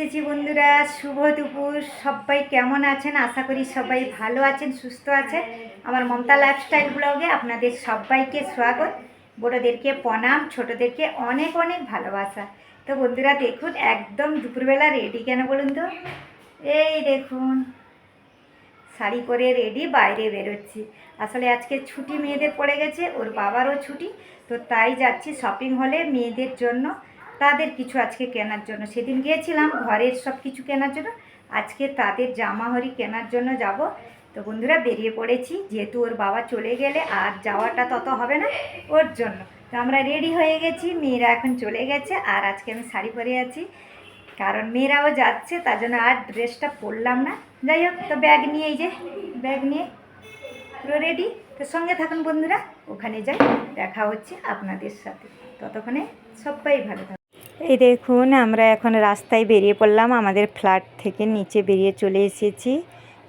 এসেছি বন্ধুরা, শুভ দুপুর। সবাই কেমন আছেন? আশা করি সবাই ভালো আছেন, সুস্থ আছেন। আমার মমতা লাইফস্টাইল ব্লগে আপনাদের সবাইকে স্বাগত। বড়োদেরকে প্রণাম, ছোটোদেরকে অনেক অনেক ভালোবাসা। তো বন্ধুরা, দেখুন, একদম দুপুরবেলা রেডি কেন বলুন তো? এই দেখুন, শাড়ি পরে রেডি বাইরে বেরোচ্ছি। আসলে আজকে ছুটি মেয়েদের পড়ে গেছে, ওর বাবারও ছুটি। তো তাই যাচ্ছি শপিং হলে মেয়েদের জন্য। তাদের কিছু আজকে কেনার জন্য। সেদিন গিয়েছিলাম, ঘরের সব কিছু কেনার জন্য। আজকে তাদের জামা হরি কেনার জন্য যাব। তো বন্ধুরা, বেরিয়ে পড়েছি। যেহেতু ওর বাবা চলে গেলে আর যাওয়াটা তত হবে না ওর জন্য। তো আমরা রেডি হয়ে গেছি, মেয়েরা এখন চলে গেছে আর আজকে আমি শাড়ি পরে আছি। কারণ মেয়েরাও যাচ্ছে, তার জন্য আর ড্রেসটা পরলাম না। যাই হোক, তো ব্যাগ নিয়ে এই যে, ব্যাগ নিয়ে পুরো রেডি। তো সঙ্গে থাকুন বন্ধুরা, ওখানে যাই, দেখা হচ্ছে আপনাদের সাথে। ততক্ষণে সবাই ভালো থাকুন। এই দেখুন, আমরা এখন রাস্তায় বেরিয়ে পড়লাম। আমাদের ফ্ল্যাট থেকে নিচে বেরিয়ে চলে এসেছি।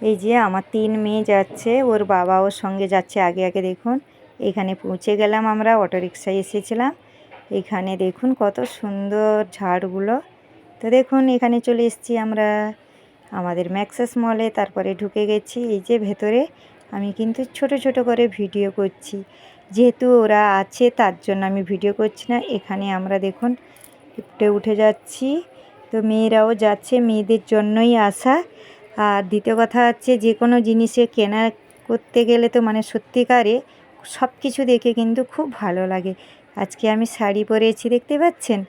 এই যে আমার তিন মেয়ে যাচ্ছে, ওর বাবাও সঙ্গে যাচ্ছে আগে আগে দেখুন। এখানে পৌঁছে গেলাম আমরা অটো রিক্সায় এসেছিলাম। এখানে দেখুন কত সুন্দর ঝাড়গুলো। তো দেখুন, এখানে চলে এসেছি আমরা। আমাদের ম্যাক্সেস মলে তারপরে ঢুকে গেছি। এই যে ভেতরে আমি কিন্তু ছোট ছোট করে ভিডিও করছি। যেহেতু ওরা আছে, তার জন্য আমি ভিডিও করছি না। এখানে আমরা দেখুন লিফটে উঠে যাচ্ছি। তো মেয়েরাও যাচ্ছে, মেয়েদের জন্যই আসা। আর দ্বিতীয় কথা হচ্ছে, যে কোনো জিনিসে কেনা করতে গেলে তো মানে সত্যিকারে সব কিছু দেখে কিন্তু খুব ভালো লাগে। আজকে আমি শাড়ি পরেছি, দেখতে পাচ্ছেন?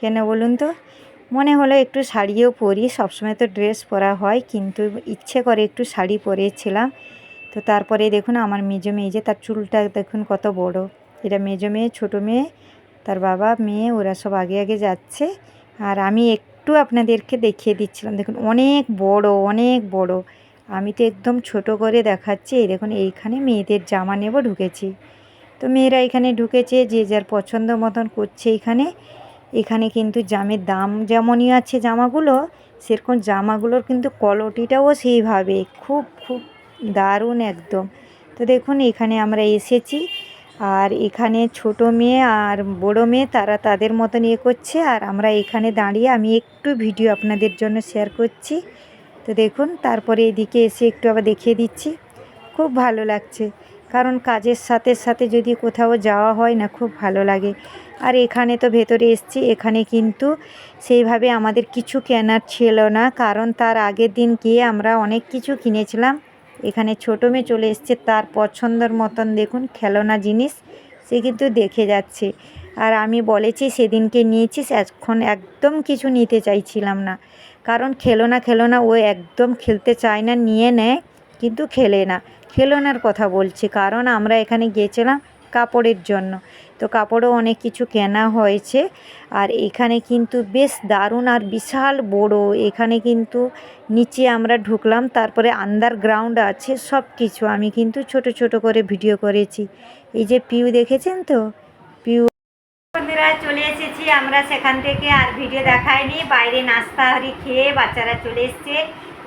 কেন বলুন তো? মনে হলো একটু শাড়িও পরি, সবসময় তো ড্রেস পরা হয়, কিন্তু ইচ্ছে করে একটু শাড়ি পরেছিলাম। তো তারপরে দেখুন, আমার মেজো মেয়ে যে তার চুলটা দেখুন কত বড়। এটা মেজো মেয়ে, ছোটো মেয়ে। তার বাবা, মেয়ে, ওরা সব আগে আগে যাচ্ছে। আর আমি একটু আপনাদেরকে দেখিয়ে দিচ্ছিলাম। দেখুন, অনেক বড় অনেক বড়। আমি তো একদম ছোট করে দেখাচ্ছি। এই দেখুন, এইখানে মেয়েদের জামা নেব, ঢুকেছি। তো মেয়েরা এখানে ঢুকেছে, যে যার পছন্দ মতন করছে এখানে। এখানে কিন্তু জামের দাম যেমনই আছে জামাগুলো, সেরকম জামাগুলোর কিন্তু কোয়ালিটিটাও সেইভাবে। খুব খুব দারুণ একদম। তো দেখুন, এখানে আমরা এসেছি। আর এখানে ছোট মেয়ে আর বড় মেয়ে, তারা তাদের মতন ইয়ে করছে। আর আমরা এখানে দাঁড়িয়ে আমি একটু ভিডিও আপনাদের জন্য শেয়ার করছি। তো দেখুন, তারপরে এদিকে এসে একটু আবার দেখিয়ে দিচ্ছি। খুব ভালো লাগছে। কারণ কাজের সাথে সাথে যদি কোথাও যাওয়া হয় না, খুব ভালো লাগে। আর এখানে তো ভেতরে এসছি, এখানে কিন্তু সেইভাবে আমাদের কিছু কেনার ছিল না। কারণ তার আগের দিন গিয়ে আমরা অনেক কিছু কিনেছিলাম। এখানে ছোটো মেয়ে চলে এসছে তার পছন্দের মতন দেখুন খেলনা জিনিস, সে কিন্তু দেখে যাচ্ছে। আর আমি বলেছি সেদিনকে নিয়েছিস, এখন একদম কিছু নিতে চাইছিলাম না। কারণ খেলনা খেলনা ও একদম খেলতে চায় না, নিয়ে নেয়, কিন্তু খেলে না। খেলনার কথা বলছি, কারণ আমরা এখানে গিয়েছিলাম কাপড়ের জন্য। তো কাপড়ও অনেক কিছু কেনা হয়েছে। আর এখানে কিন্তু বেশ দারুণ আর বিশাল বড়। এখানে কিন্তু নিচে আমরা ঢুকলাম, তারপরে আন্ডারগ্রাউন্ড আছে সব কিছু আমি কিন্তু ছোট ছোট করে ভিডিও করেছি। এই যে পিউ দেখেছেন তো? পিউ বন্ধুরা, চলে এসেছি আমরা সেখান থেকে। আর ভিডিও দেখাইনি বাইরে নাস্তা হারি খেয়ে বাচ্চারা চলে এসছে।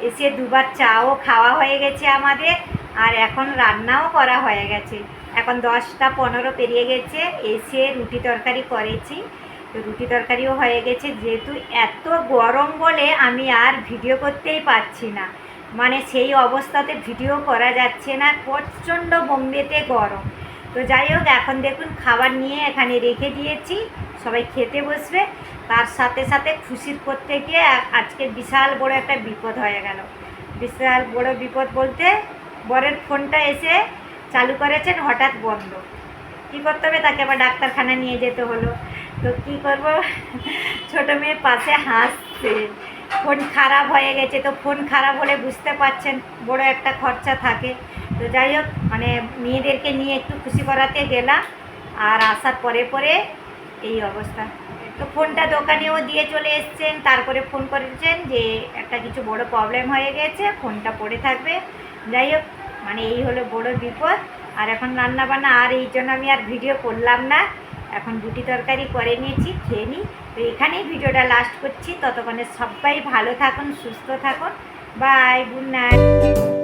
এসে দুবার চাও খাওয়া হয়ে গেছে আমাদের। আর এখন রান্নাও করা হয়ে গেছে। এখন দশটা পনেরো পেরিয়ে গেছে, এসে রুটি তরকারি করেছি। তো রুটি তরকারিও হয়ে গেছে, যেহেতু এত গরম বলে আমি আর ভিডিও করতেই পারছি না। মানে সেই অবস্থাতে ভিডিও করা যাচ্ছে না, প্রচণ্ড বোম্বেতে গরম। তো যাই হোক, এখন দেখুন খাবার নিয়ে এখানে রেখে দিয়েছি, সবাই খেতে বসবে। তার সাথে সাথে খুশির করতে গিয়ে আজকে বিশাল বড় একটা বিপদ হয়ে গেল। বিশাল বড় বিপদ বলতে বরের ফোনটা এসে চালু করেছেন, হঠাৎ বন্ধ। কী করতে হবে? তাকে আবার ডাক্তারখানা নিয়ে যেতে হলো। তো কী করব? ছোটো মেয়ে পাশে হাসছে। ফোন খারাপ হয়ে গেছে। তো ফোন খারাপ হলে বুঝতে পারছেন, বড় একটা খরচা থাকে। তো যাই হোক মানে মেয়েদেরকে নিয়ে একটু খুশি করাতে গেলাম। আর আসার পরে পরে এই অবস্থা। তো ফোনটা দোকানেও দিয়ে চলে এসছেন। তারপরে ফোন করেছেন যে একটা কিছু বড় প্রবলেম হয়ে গেছে, ফোনটা পড়ে থাকবে। যাই হোক মানে এই হলো বড় বিপদ। আর এখন রান্না বান্না আর এই জন্য আমি আর ভিডিও করলাম না। এখন রুটি তরকারি করে নিয়েছি, খেয়ে নিই তো এখানেই ভিডিওটা লাস্ট করছি। ততক্ষণে সবাই ভালো থাকুন, সুস্থ থাকুন। Bye good night